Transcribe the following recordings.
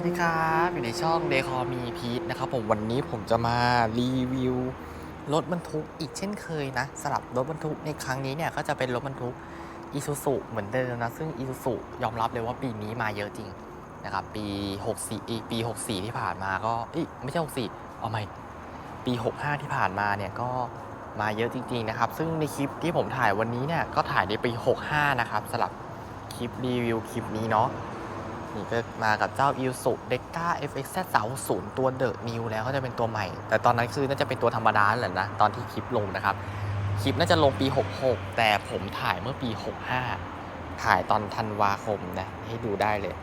วัสดีครับอยู่ในช่องเดคอมีพีทนะครับผมวันนี้ผมจะมารีวิวรถบรรทุกอีกเช่นเคยนะสำหรับรถบรรทุกในครั้งนี้เนี่ยก็จะเป็นรถบรรทุกอีซูซุเหมือนเดิมนะซึ่งอีซูซุยอมรับเลยว่าปีนี้มาเยอะจริงนะครับปี 64อีกปี 64 ที่ผ่านมาก็อไม่ใช่ 64เอาใหม่ปี 65 ที่ผ่านมาเนี่ยก็มาเยอะจริงๆนะครับ ซึ่งในคลิปที่ผมถ่ายวันนี้เนี่ยก็ถ่ายในปี 65 นะครับสำหรับคลิปรีวิวคลิปนี้เนาะ นี่ก็มากับเจ้า i l s u d e c a FXZ 30ตัวเดอะนิวแล้วก็จะเป็นตัวใหม่ แต่ตอนนั้นคือน่าจะเป็นตัวธรรมดาแหละนะ ตอนที่คลิปลงนะครับ คลิปน่าจะลงปี 66 แต่ผมถ่ายเมื่อปี 65 ถ่ายตอนธันวาคมนะ ให้ดูได้เลย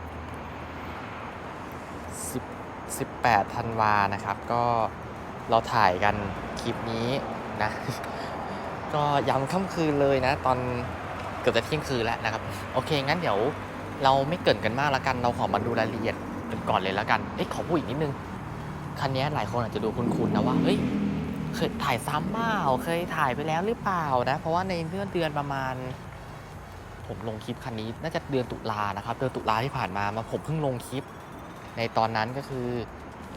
10 18ธันวานะครับ ก็เราถ่ายกันคลิปนี้นะ ก็ย้ำค่ำคืนเลยนะ ตอนเกือบจะเที่ยงคืนแล้วนะครับ โอเคงั้นเดี๋ยว เราไม่เกินกันมากล้วกัน เราขอมาดูรายละเอียดกันก่อนเลยล้วกัน เอ๊ะขอพูดอีกนิดนึง คันนี้หลายคนอาจจะดูคุ้นๆนะว่า เฮ้ย เคยถ่ายซ้ำเปล่าเคยถ่ายไปแล้วหรือเปล่านะ เพราะว่าในเดือนเดือนประมาณ ผมลงคลิปคันนี้น่าจะเดือนตุลานะครับ เดือนตุลาที่ผ่านมา มาผมเพิ่งลงคลิป ในตอนนั้นก็คือ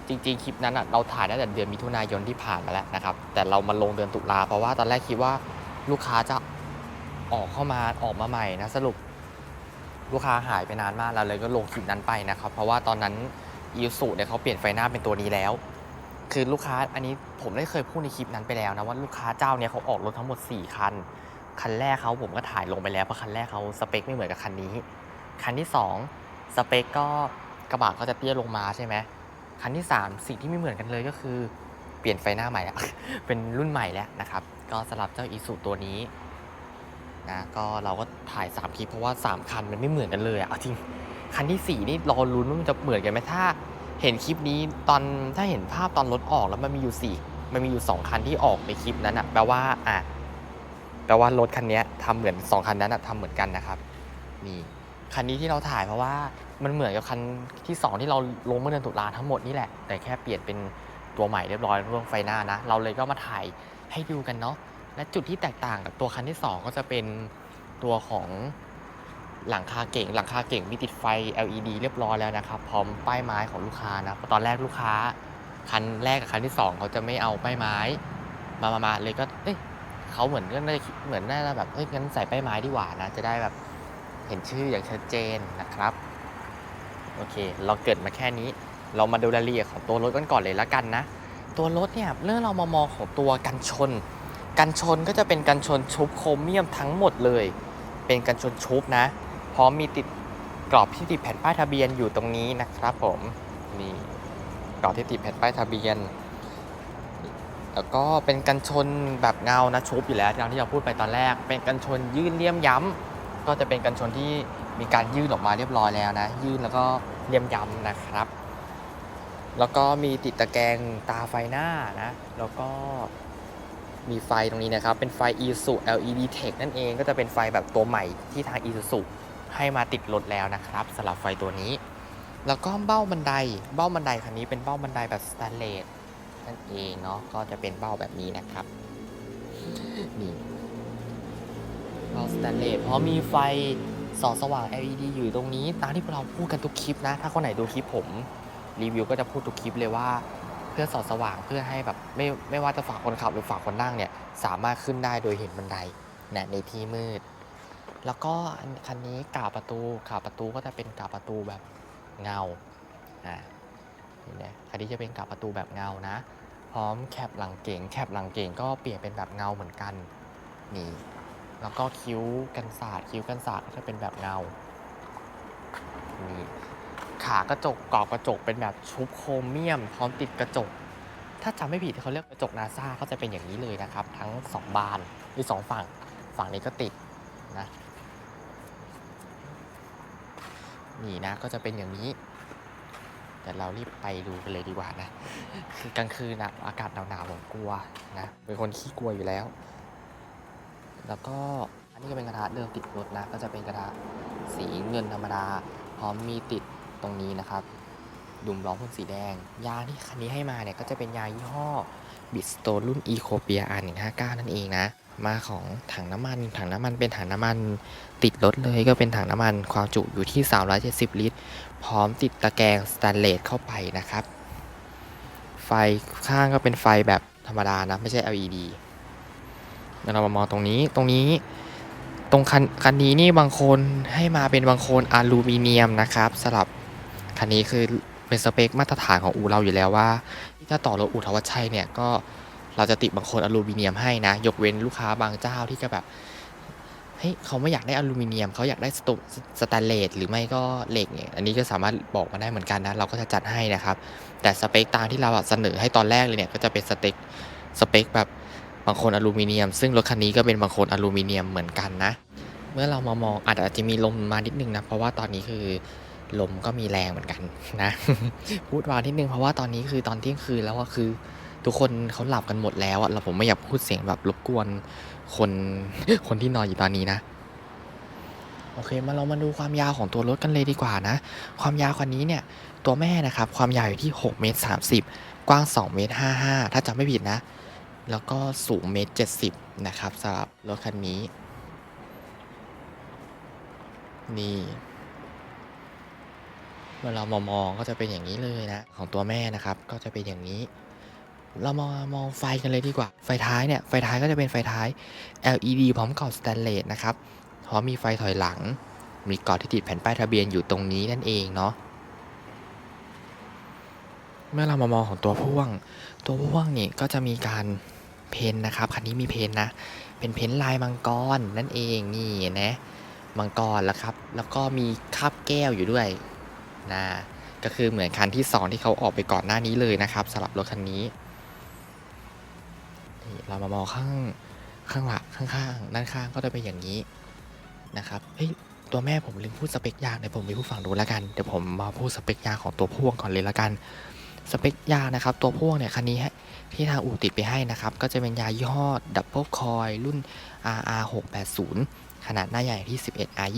จริงๆ คลิปนั้นอะเราถ่ายตั้งแต่เดือนมิถุนายนที่ผ่านมาแล้วนะครับ แต่เรามาลงเดือนตุลาเพราะว่าตอนแรกคิดว่าลูกค้าจะออกเข้ามาออกมาใหม่นะสรุป ลูกค้าหายไปนานมากเราเลยก็ลงคลิปนั้นไปนะครับ เพราะว่าตอนนั้นอีสูเนี่ยเขาเปลี่ยนไฟหน้าเป็นตัวนี้แล้ว คือลูกค้าอันนี้ผมได้เคยพูดในคลิปนั้นไปแล้วนะว่าลูกค้าเจ้าเนี่ยเขาออกรถทั้งหมด 4 คัน คันแรกเขาผมก็ถ่ายลงไปแล้วเพราะคันแรกเขาสเปคไม่เหมือนกับคันนี้ คันที่ 2 สเปคก็กระบะก็จะเตี้ยลงมาใช่ไหมคันที่ 3 สิ่งที่ไม่เหมือนกันเลยก็คือเปลี่ยนไฟหน้าใหม่แล้วเป็นรุ่นใหม่แล้วนะครับ ก็สำหรับเจ้าอีสูตัวนี้ นะก็เราก็ถ่าย 3 คลิปเพราะว่า 3 คันมันไม่เหมือนกันเลยอะเอาจริงคันที่ 4 นี่รอลุ้นว่ามันจะเหมือนกันไหมถ้าเห็นคลิปนี้ตอนถ้าเห็นภาพตอนรถออกแล้วมันมีอยู่ 4 มันมีอยู่ 2 คันที่ออกในคลิปนั้นอะแปลว่าอะแปลว่ารถคันนี้ยทำเหมือน 2 คันนั้นอะทำเหมือนกันนะครับนี่คันนี้ที่เราถ่ายเพราะว่ามันเหมือนกับคันที่ 2 ที่เราลงเมื่อเดือนตุลาทั้งหมดนี่แหละแต่แค่เปลี่ยนเป็นตัวใหม่เรียบร้อยเรื่องไฟหน้านะ เราเลยก็มาถ่ายให้ดูกันเนาะ และจุดที่แตกต่างกับตัวคันที่ 2 ก็จะเป็นตัวของหลังคาเก่ง หลังคาเก่งมีติดไฟ LED เรียบร้อยแล้วนะครับ พร้อมป้ายไม้ของลูกค้านะตอนแรกลูกค้า คันแรกกับคันที่ 2 เขาจะไม่เอาป้ายไม้ มามามาเลยก็เอ้ยเขาเหมือนก็น่าจะเหมือนน่าจะแบบเอ้ยงั้นใส่ป้ายไม้ดีกว่านะ จะได้แบบเห็นชื่ออย่างชัดเจนนะครับ โอเค เราเกิดมาแค่นี้ เรามาดูรายละเอียดของตัวรถกันก่อนเลยละกันนะ ตัวรถเนี่ยเรื่องเรามามองของตัวกันชน กันชนก็จะเป็นกันชนชุบโครเมียมทั้งหมดเลย เป็นกันชนชุบนะ พร้อมมีติดกรอบที่ติดแผ่นป้ายทะเบียนอยู่ตรงนี้นะครับผมนี่กรอบที่ติดแผ่นป้ายทะเบียน แล้วก็เป็นกันชนแบบเงานะชุบอยู่แล้วที่เราพูดไปตอนแรก เป็นกันชนยื่นเลี่ยมย้ำก็จะเป็นกันชนที่มีการยื่นออกมาเรียบร้อยแล้วนะ ยื่นแล้วก็เลี่ยมย้ำนะครับ แล้วก็มีติดตะแกรงตาไฟหน้านะ แล้วก็ มีไฟตรงนี้นะครับ เป็นไฟ Isuzu LED Tech นั่นเองก็จะเป็นไฟแบบตัวใหม่ที่ทาง Isuzu ให้มาติดรถแล้วนะครับสำหรับไฟตัวนี้ แล้วก็เบ้าบันได เบ้าบันไดคันนี้เป็นเบ้าบันไดแบบสแตนเลสนั่นเองเนาะก็จะเป็นเบ้าแบบนี้นะครับนี่เบ้าสแตนเลสเพราะมีไฟส่องสว่าง LED อยู่ตรงนี้ ตามที่พวกเราพูดกันทุกคลิปนะ ถ้าคนไหนดูคลิปผม รีวิวก็จะพูดทุกคลิปเลยว่า พื่อสองสว่างเพื่อให้แบบไม่ไม่ว่าจะฝากคนขับหรือฝากคนนั่งเนี่ยสามารถขึ้นได้โดยเห็นบันไดนะในที่มืด แล้วก็คันนี้กาบประตูกาบประตูก็จะเป็นกาบประตูแบบเงาอ่าเห็นไหมคันนี้จะเป็นกาบประตูแบบเงานะ พร้อมแคปหลังเก่งแคปหลังเก่งก็เปลี่ยนเป็นแบบเงาเหมือนกันนี่แล้วก็คิ้วกันศาสตร์คิ้วกันศาสตร์ก็จะเป็นแบบเงานี่ากระจกกรอบกระจกเป็นแบบชุบโครเมียม พร้อมติดกระจก ถ้าจำไม่ผิดเขาเรียกกระจกนาซาก็จะเป็นอย่างนี้เลยนะครับ ทั้งสองบานหรือสองฝั่งฝั่งนี้ก็ติดนะนี่นะก็จะเป็นอย่างนี้ แต่เรารีบไปดูกันเลยดีกว่านะ คือกลางคืนนะอากาศหนาวๆผมกลัวนะเป็นคนขี้กลัวอยู่แล้ว แล้วก็อันนี้ก็เป็นกระทะเดิมติดรถนะ ก็จะเป็นกระทะสีเงินธรรมดาพร้อมมีติด ตรงนี้นะครับดุมล้อพ่นสีแดง ยางที่คันนี้ให้มาเนี่ยก็จะเป็นยางยี่ห้อบิสโตรุ่น e c o p i a R159 นั่นเองนะ มาของถังน้ำมัน ถังน้ำมันเป็นถังน้ำมันติดรถเลยก็เป็นถังน้ำมันความจุอยู่ที่ 370 ลิตร พร้อมติดตะแกรงสแตนเลสเข้าไปนะครับ ไฟข้างก็เป็นไฟแบบธรรมดานะ ไม่ใช่ LED แล้วเรามามองตรงนี้ตรงนี้ ตรงคันคันนี้นี่บางคนให้มาเป็นบางคนอลูมิเนียมนะครับสำหรับ คันนี้คือเป็นสเปคมาตรฐานของอูเราอยู่แล้วว่าถ้าต่อรถอูทวัชชัยเนี่ยก็เราจะติดบางคนอลูมิเนียมให้นะ ยกเว้นลูกค้าบางเจ้าที่จะแบบเฮ้ยเขาไม่อยากได้อลูมิเนียมเขาอยากได้สตุสแตนเลสหรือไม่ก็เหล็กเนี่ยอันนี้ก็สามารถบอกมาได้เหมือนกันนะเราก็จะจัดให้นะครับ แต่สเปคตามที่เราเสนอให้ตอนแรกเลยเนี่ยก็จะเป็นสเปคสเปคแบบบางคนอลูมิเนียม ซึ่งรถคันนี้ก็เป็นบางคนอลูมิเนียมเหมือนกันนะ เมื่อเรามามองอาจจะมีลมมานิดนึงนะเพราะว่าตอนนี้คือ ลมก็มีแรงเหมือนกันนะ พูดวานิดนึงเพราะว่าตอนนี้คือตอนเที่ยงคืนแล้วอะคือ ทุกคนเขาหลับกันหมดแล้วอะเราผมไม่อยากพูดเสียงแบบรบกวนคนคนที่นอนอยู่ตอนนี้นะโอเคมาเรามาดูความยาวของตัวรถกันเลยดีกว่านะ ความยาวคันนี้เนี่ยตัวแม่นะครับความยาวอยู่ที่6เมตร30 กว้าง2เมตร55 ถ้าจำไม่ผิดนะ แล้วก็สูงเมตร70นะครับสำหรับรถคันนี้ นี่ เมื่อเรามามองก็จะเป็นอย่างนี้เลยนะ ของตัวแม่นะครับ ก็จะเป็นอย่างนี้ เรามามองไฟกันเลยดีกว่า ไฟท้ายเนี่ย ไฟท้ายก็จะเป็นไฟท้าย LED พร้อมกรอบสแตนเลสนะครับ พร้อมมีไฟถอยหลัง มีกรอบที่ติดแผ่นป้ายทะเบียนอยู่ตรงนี้นั่นเองเนาะ เมื่อเรามามองของตัวพ่วง ตัวพ่วงนี่ก็จะมีการเพ้นนะครับ คันนี้มีเพ้นนะ เป็นเพ้นลายมังกรนั่นเองนี่นะ มังกรแล้วครับ แล้วก็มีคาบแก้วอยู่ด้วย นะก็คือเหมือนคันที่สองที่เขาออกไปก่อนหน้านี้เลยนะครับสำหรับรถคันนี้นี่เรามามองข้างข้างหลังข้างๆด้านข้างก็จะเป็นอย่างนี้นะครับเฮ้ยตัวแม่ผมลืมพูดสเปคยางเดี๋ยวผมไปพูดฝั่งดูแล้วกันเดี๋ยวผมมาพูดสเปคยางของตัวพ่วงก่อนเลยละกันสเปคยางนะครับ ตัวพ่วงเนี่ยคันนี้ที่ทางอู่ติดไปให้นะครับ ก็จะเป็นยายี่ห้อดับเบิลคอยรุ่น RR 6 8 0ขนาดหน้าใหญ่ที่ 11 R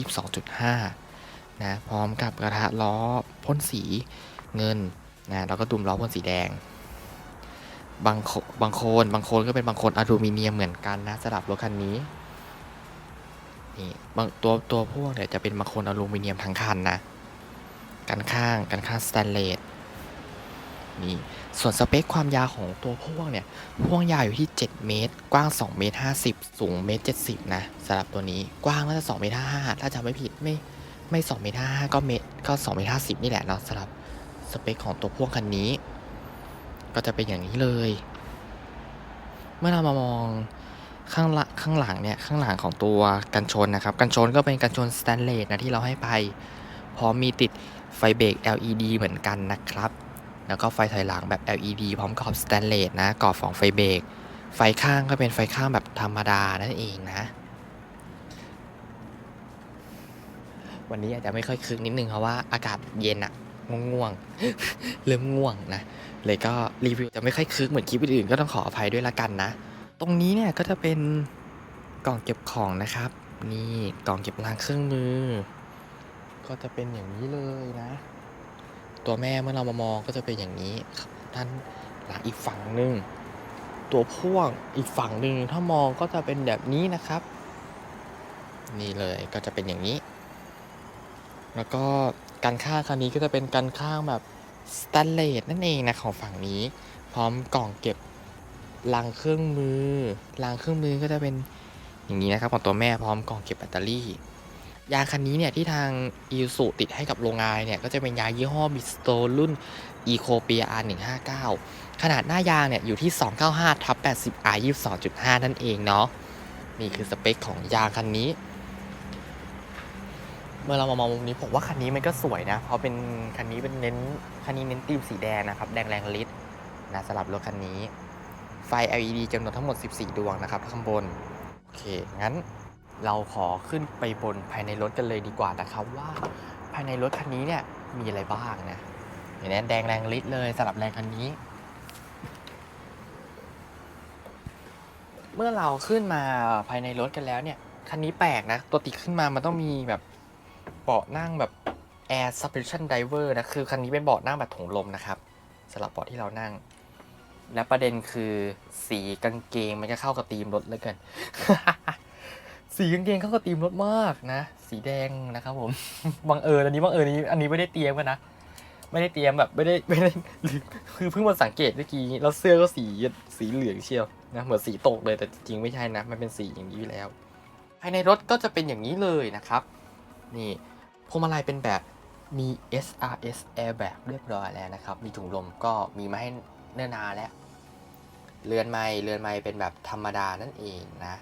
22.5นะพร้อมกับกระทะล้อ พ่นสีเงินนะแล้วก็ดุมล้อพ่นสีแดงบางโคบางโคนบางโคนก็เป็นบางโคนอลูมิเนียมเหมือนกันนะสำหรับรถคันนี้นี่บางตัวตัวพวกเนี่ยจะเป็นบางโคนอลูมิเนียมทั้งคันนะกันข้างกันข้างสแตนเลสนี่ส่วนสเปคความยาวของตัวพ่วงเนี่ยพ่วงยาวอยู่ที่ 7 เมตร กว้าง 2 เมตร 50 สูงเมตร 70 นะสำหรับตัวนี้กว้างน่าจะ2เมตร55ถ้าจำไม่ผิดไม่ ไม่2เมตร55ก็เมตรก็2เมตร50นี่แหละเนาะสำหรับสเปคของตัวพ่วงคันนี้ ก็จะเป็นอย่างนี้เลย เมื่อเรามามองข้างลังข้างหลังเนี่ยข้างหลังของตัวกันชนนะครับกันชนก็เป็นกันชนสแตนเลสนะที่เราให้ไปพร้อมมีติดไฟเบรก LED เหมือนกันนะครับ แล้วก็ไฟถอยหลังแบบ LED พร้อมกรอบสแตนเลสนะกรอบของไฟเบรกไฟข้างก็เป็นไฟข้างแบบธรรมดานั่นเองนะ วันนี้อาจจะไม่ค่อยคึกนิดนึงเพราะว่าอากาศเย็นอะง่วงๆ เริ่มง่วงนะ เลยก็รีวิวจะไม่ค่อยคึกเหมือนคลิปอื่นๆก็ต้องขออภัยด้วยละกันนะ ตรงนี้เนี่ยก็จะเป็นกล่องเก็บของนะครับ นี่กล่องเก็บรางเครื่องมือ ก็จะเป็นอย่างนี้เลยนะ ตัวแม่เมื่อเรามามองก็จะเป็นอย่างนี้ด้านหลังอีกฝั่งหนึ่งตัวพ่วงอีกฝั่งหนึ่งถ้ามองก็จะเป็นแบบนี้นะครับ นี่เลยก็จะเป็นอย่างนี้ แล้วก็การข้างคันนี้ก็จะเป็นการข้างแบบสแตนเลสนั่นเองนะของฝั่งนี้ พร้อมกล่องเก็บลังเครื่องมือลังเครื่องมือก็จะเป็นอย่างนี้นะครับของตัวแม่พร้อมกล่องเก็บแบตเตอรี่ ยางคันนี้เนี่ยที่ทางอีสุติดให้กับโรงงานเนี่ยก็จะเป็นยางยี่ห้อบิสโตรุ่น e c o p i a R159 ขนาดหน้ายางเนี่ยอยู่ที่ 295ทับ80 R 22.5 นั่นเองเนาะนี่คือสเปคของยางคันนี้ เมื่อเรามามองมุมนี้ผมว่าคันนี้มันก็สวยนะ เพราะเป็นคันนี้เป็นเน้นคันนี้เน้นตีมสีแดงนะครับ แดงแรงฤทธิ์นะสำหรับรถคันนี้ ไฟ LED จำนวนทั้งหมด 14 ดวงนะครับข้างบน โอเค งั้นเราขอขึ้นไปบนภายในรถกันเลยดีกว่านะครับว่าภายในรถคันนี้เนี่ยมีอะไรบ้างนะเห็นไหมแดงแรงฤทธิ์เลยสำหรับแรงคันนี้ เมื่อเราขึ้นมาภายในรถกันแล้วเนี่ยคันนี้แปลกนะ ตัวติดขึ้นมามันต้องมีแบบ เบาะนั่งแบบ Air Suspension Diver นะ คือคันนี้เป็นเบาะนั่งแบบถุงลมนะครับสำหรับเบาะที่เรานั่ง และประเด็นคือสีกางเกงมันก็เข้ากับธีมรถเลยกินสีกางเกงเข้ากับธีมรถมากนะ สีแดงนะครับผม บังเอิญอันนี้บังเอิญอันนี้ อันนี้ไม่ได้เตรียมกันนะ ไม่ได้เตรียมแบบไม่ได้ไม่ได้ คือเพิ่งมาสังเกตเมื่อกี้ แล้วเสื้อก็สีสีเหลืองเชียวนะ เหมือนสีตกเลย แต่จริงไม่ใช่นะ มันเป็นสีอย่างนี้อยู่แล้ว ภายในรถก็จะเป็นอย่างนี้เลยนะครับ นี่ พวงมาลัยเป็นแบบมี SRS airbag เรียบร้อยแล้วนะครับ มีถุงลมก็มีมาให้เนิ่นนานแล้ว เรือนไม้เรือนไม้เป็นแบบธรรมดานั่นเองนะ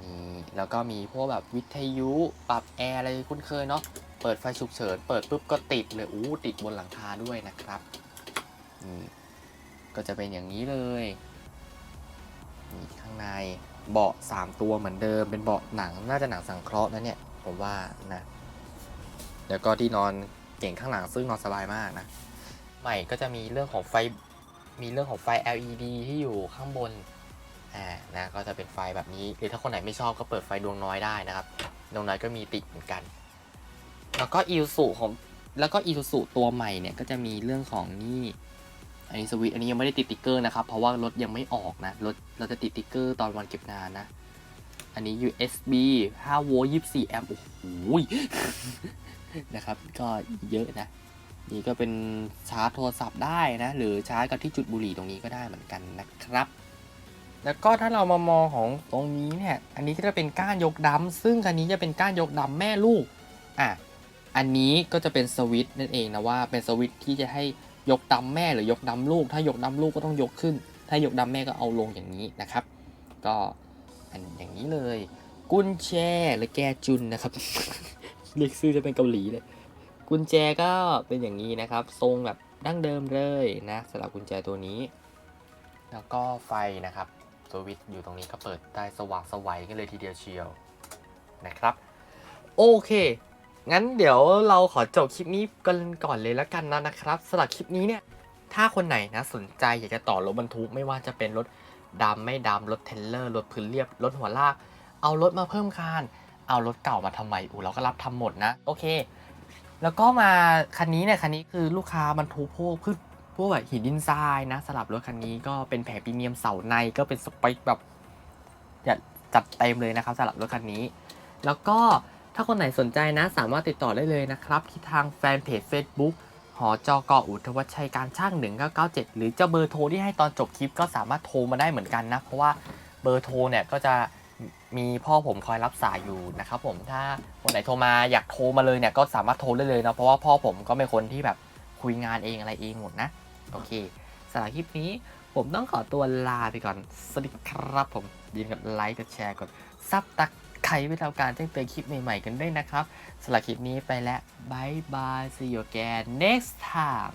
นี่แล้วก็มีพวกแบบวิทยุปรับแอร์อะไรคุ้นเคยเนาะ เปิดไฟฉุกเฉิน เปิดปุ๊บก็ติดเลย อู้ติดบนหลังคาด้วยนะครับนี่ก็จะเป็นอย่างนี้เลยนี่ข้างในเบาะ 3 ตัวเหมือนเดิม เป็นเบาะหนัง น่าจะหนังสังเคราะห์นะเนี่ย ผมว่านะ แล้วก็ที่นอนเก่งข้างหลังซึ่งนอนสบายมากนะ ใหม่ก็จะมีเรื่องของไฟ มีเรื่องของไฟ LED ที่อยู่ข้างบน อ่า นะ ก็จะเป็นไฟแบบนี้ หรือถ้าคนไหนไม่ชอบก็เปิดไฟดวงน้อยได้นะครับ ดวงน้อยก็มีติดเหมือนกัน แล้วก็อีซูซูของแล้วก็อีซูซูตัวใหม่เนี่ยก็จะมีเรื่องของนี่อันนี้สวิตช์อันนี้ยังไม่ได้ติดติ๊กเกอร์นะครับ เพราะว่ารถยังไม่ออกนะรถเราจะติดติ๊กเกอร์ตอนวันเก็บงานนะ อันนี้ USB 5โวลต์24แอมป์โอ้โห นะครับ ก็เยอะนะ นี่ก็เป็นชาร์จโทรศัพท์ได้นะ หรือชาร์จกับที่จุดบุหรี่ตรงนี้ก็ได้เหมือนกันนะครับ แล้วก็ถ้าเรามามองของตรงนี้เนี่ย อันนี้ก็จะเป็นก้านยกดำซึ่งอันนี้จะเป็นก้านยกดำแม่ลูก อะ อันนี้ก็จะเป็นสวิตช์นั่นเองนะว่าเป็นสวิตช์ที่จะให้ยกดำแม่หรือยกดำลูก ถ้ายกดำลูกก็ต้องยกขึ้น ถ้ายกดำแม่ก็เอาลงอย่างนี้นะครับ ก็อันอย่างนี้เลย กุญแจหรือแกจุนนะครับ เรียกชื่อจะเป็นเกาหลีเลย กุญแจก็เป็นอย่างนี้นะครับ ทรงแบบดั้งเดิมเลยนะสำหรับกุญแจตัวนี้ แล้วก็ไฟนะครับสวิตช์อยู่ตรงนี้ก็เปิดได้สว่างสวัยกันเลยทีเดียวเชียวนะครับ โอเคงั้นเดี๋ยวเราขอจบคลิปนี้กันก่อนเลยแล้วกันนะนะครับสำหรับคลิปนี้เนี่ยถ้าคนไหนนะสนใจอยากจะต่อรถบรรทุกไม่ว่าจะเป็นรถดำไม่ดำรถเทรลเลอร์รถพื้นเรียบรถหัวลาก เอารถมาเพิ่มคาน เอารถเก่ามาทำไมอูเราก็รับทำหมดนะ โอเค แล้วก็มาคันนี้เนี่ยคันนี้คือลูกค้าบรรทุกพวกพืชพวกแบบหินดินทรายนะสลับรถคันนี้ก็เป็นแผงพรีเมียมเสาในก็เป็นสเปคแบบจัดจัดเต็มเลยนะครับสำหรับรถคันนี้ แล้วก็ถ้าคนไหนสนใจนะ สามารถติดต่อได้เลยนะครับที่ทางแฟนเพจ Facebook หอจอกอุทวัชชัยการช่าง 1997 หรือจะเบอร์โทรที่ให้ตอนจบคลิปก็สามารถโทรมาได้เหมือนกันนะ เพราะว่าเบอร์โทรเนี่ยก็จะ มีพ่อผมคอยรับสายอยู่นะครับผมถ้าคนไหนโทรมาอยากโทรมาเลยเนี่ยก็สามารถโทรได้เลยนะเพราะว่าพ่อผมก็เป็นคนที่แบบคุยงานเองอะไรเองหมดนะ โอเคสำหรับคลิปนี้ผมต้องขอตัวลาไปก่อน สวัสดีครับผมย่าลืมกดไลค์กดแชร์กดซับตักไข่ไปทำการแจ้งเตือนคลิปใหม่ๆกันด้วยนะครับสำหรับคลิปนี้ไปแล้วบายบาย see you again next time